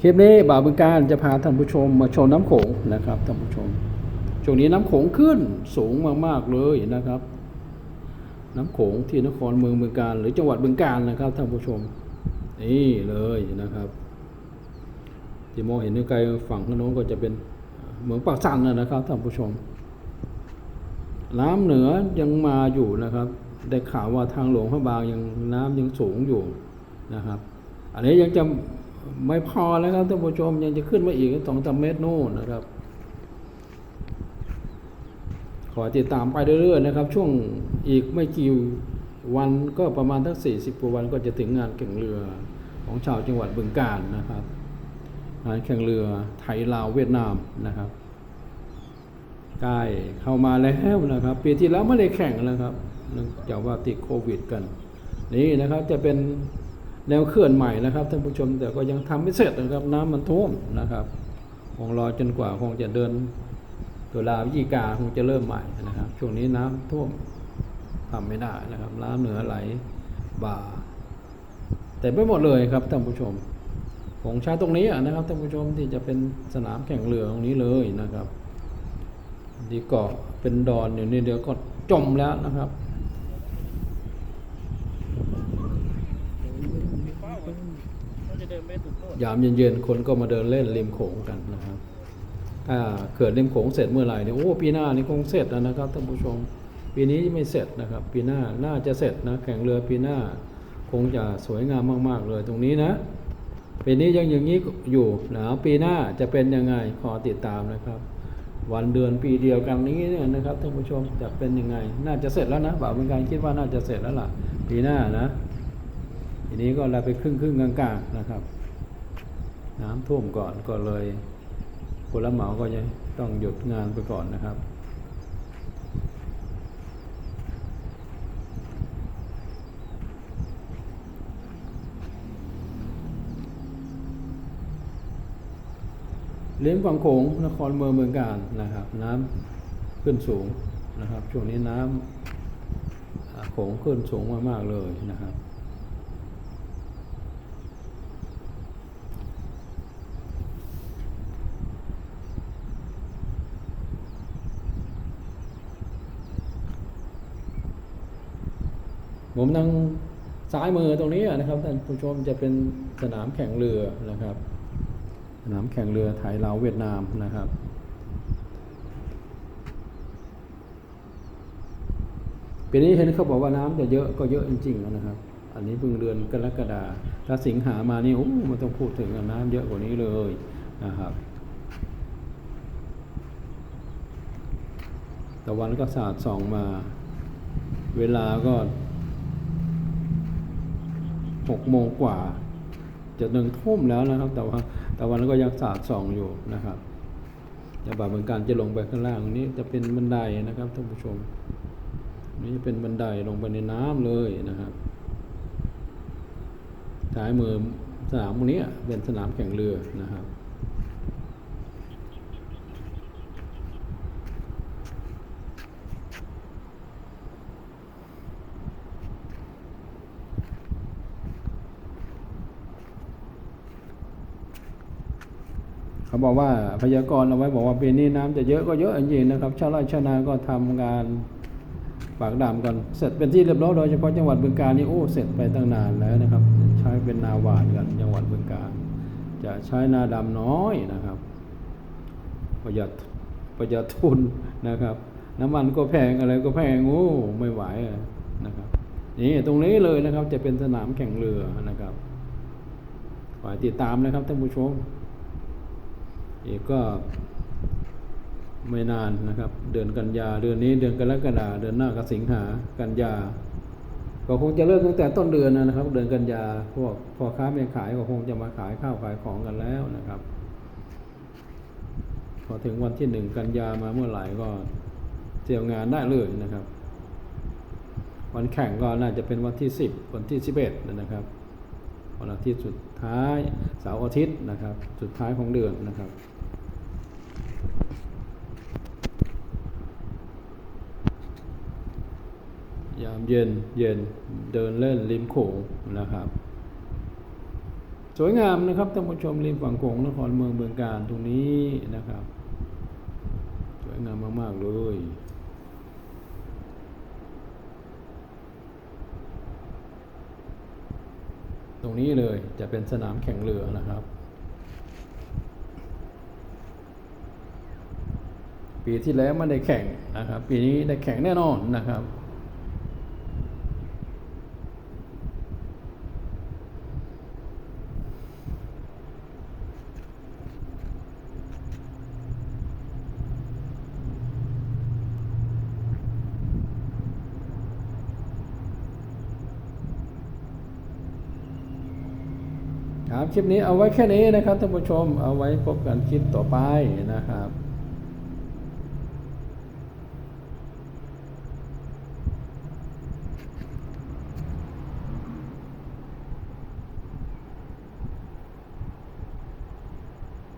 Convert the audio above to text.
คลิปนี้บ่าวบึงการจะพาท่านผู้ชมมาชมน้ำโขงนะครับท่านผู้ชมช่วงนี้น้ำโขงขึ้นสูงมากๆเลยนะครับ น้ำโขงที่นครเมืองบึงการหรือจังหวัดบึงการนะครับท่านผู้ชม นี่เลยนะครับ ที่มองเห็นไกลฝั่งข้างโน้นก็จะเป็นเหมืองปากสันนะครับท่านผู้ชม น้ำเหนือยังมาอยู่นะครับ ได้ข่าวว่าทางหลวงพระบางยังน้ำยังสูงอยู่นะครับ อันนี้ยังจะ ไม่พอแล้วครับท่านผู้ชมยังจะขึ้นมาอีกสองสามเมตรโน่นนะครับ ขอติดตามไปเรื่อยๆนะครับ ช่วงอีกไม่กี่วันก็ประมาณทั้งสี่สิบกว่าวันก็จะถึงงานแข่งเรือของชาวจังหวัดบึงกาฬนะครับงานแข่งเรือไทยลาวเวียดนามนะครับใกล้เข้ามาแล้วนะครับ ปีที่แล้วไม่ได้แข่งแล้วครับเนื่องจากว่าติดโควิดกัน นี่นะครับจะเป็น แนวเขื่อนใหม่นะครับท่านผู้ชมแต่ก็ยังทำไม่เสร็จนะครับ น้ำมันท่วมนะครับคงรอจนกว่าคงจะเดินตุลาวิจิกาคงจะเริ่มใหม่นะครับ ช่วงนี้น้ำท่วมทำไม่ได้นะครับน้ำเหนือไหลบ่า แต่ไม่หมดเลยครับท่านผู้ชมของใช้ตรงนี้นะครับท่านผู้ชมที่จะเป็นสนามแข่งเรือตรงนี้เลยนะครับ ดีเกาะเป็นดอนอยู่นี่เดี๋ยวก็จมแล้วนะครับ เราจะเดินไปถึงโน่น ยามเย็นๆคนก็มาเดินเล่นริมโขงกันนะครับ ถ้าเขื่อนริมโขงเสร็จเมื่อไหร่เนี่ยโอ้ปีหน้านี่คงเสร็จแล้วนะครับท่านผู้ชม ปีนี้ไม่เสร็จนะครับ ปีหน้าน่าจะเสร็จนะแข่งเรือปีหน้าคงจะสวยงามมากๆเลยตรงนี้นะปีนี้ยังอย่างนี้อยู่นะปีหน้าจะเป็นยังไงขอติดตามนะครับ วันเดือนปีเดียวกันนี้เนี่ยนะครับท่านผู้ชมจะเป็นยังไง น่าจะเสร็จแล้วนะบ่าวเป็นการคิดว่าน่าจะเสร็จแล้วล่ะ ปีหน้านะ ทีนี้ก็เราไปครึ่งครึ่งกลางๆนะครับ น้ำท่วมก่อนก็เลยผู้รับเหมาก็จะต้องหยุดงานไปก่อนนะครับ เลี้ยงฝั่งโขงนครเมืองเมืองการนะครับ น้ำขึ้นสูงนะครับ ช่วงนี้น้ำอ่าโขงขึ้นสูงมากๆเลยนะครับ ผมทางซ้ายมือตรงนี้นะครับท่านผู้ชมจะเป็นสนามแข่งเรือนะครับ สนามแข่งเรือไทยลาวเวียดนามนะครับปีนี้เห็นเขาบอกว่าน้ำจะเยอะก็เยอะจริงๆแล้วนะครับ อันนี้เพิ่งเดือนกรกฎาถ้าสิงหามานี่โอ้มันต้องพูดถึงน้ำเยอะกว่านี้เลยนะครับ ตะวันก็สาดส่องมา เวลาก็ หกโมงกว่าจะหนึ่งทุ่มแล้วนะครับ แต่ว่าแต่วันก็ยังสาดส่องอยู่นะครับจะแบาเหมือนกันจะลงไปข้างล่างนี้จะเป็นบันไดนะครับท่านผู้ชม นี่จะเป็นบันไดลงไปในน้ำเลยนะครับท้ายมือสนามตรงนี้เป็นสนามแข่งเรือนะครับ เขาบอกว่าพยากรณ์เอาไว้บอกว่าปีนี้น้ำจะเยอะก็เยอะจริงๆนะครับชาวไร่ชาวนาก็ทำงานปากดำกันเสร็จเป็นที่เรียบร้อยโดยเฉพาะจังหวัดบึงกาฬนี่โอ้เสร็จไปตั้งนานแล้วนะครับ ใช้เป็นนาหวานกันจังหวัดบึงกาฬจะใช้นาดำน้อยนะครับ ประหยัดประหยัดทุนนะครับ น้ำมันก็แพงอะไรก็แพงโอ้ไม่ไหวนะครับนี่ตรงนี้เลยนะครับจะเป็นสนามแข่งเรือนะครับฝากติดตามนะครับท่านผู้ชม อีกก็ไม่นานนะครับ เดือนกันยาเดือนนี้เดือนกรกฎาเดือนหน้าก็สิงหากันยาก็คงจะเริ่มตั้งแต่ต้นเดือนนะครับ เดือนกันยาพวกพ่อค้าแม่ขายก็คงจะมาขายข้าวขายของกันแล้วนะครับ พอถึงวันที่หนึ่งกันยามาเมื่อไหร่ก็เตรียมงานได้เลยนะครับ วันแข่งก็น่าจะเป็นวันที่สิบวันที่สิบเอ็ดนะครับวันอาทิตย์สุดท้ายเสาร์อาทิตย์นะครับ สุดท้ายของเดือนนะครับ ยามเย็นเย็นเดินเล่นริมโขงนะครับ สวยงามนะครับท่านผู้ชมริมฝั่งโขงนครเมืองเมืองการตรงนี้นะครับ สวยงามมาก ๆ เลยตรงนี้เลยจะเป็นสนามแข่งเรือนะครับ ปีที่แล้วไม่ได้แข่งนะครับ ปีนี้ได้แข่งแน่นอนนะครับ ครับคลิปนี้เอาไว้แค่นี้นะครับท่านผู้ชมเอาไว้พบกันคลิปต่อไปนะครับ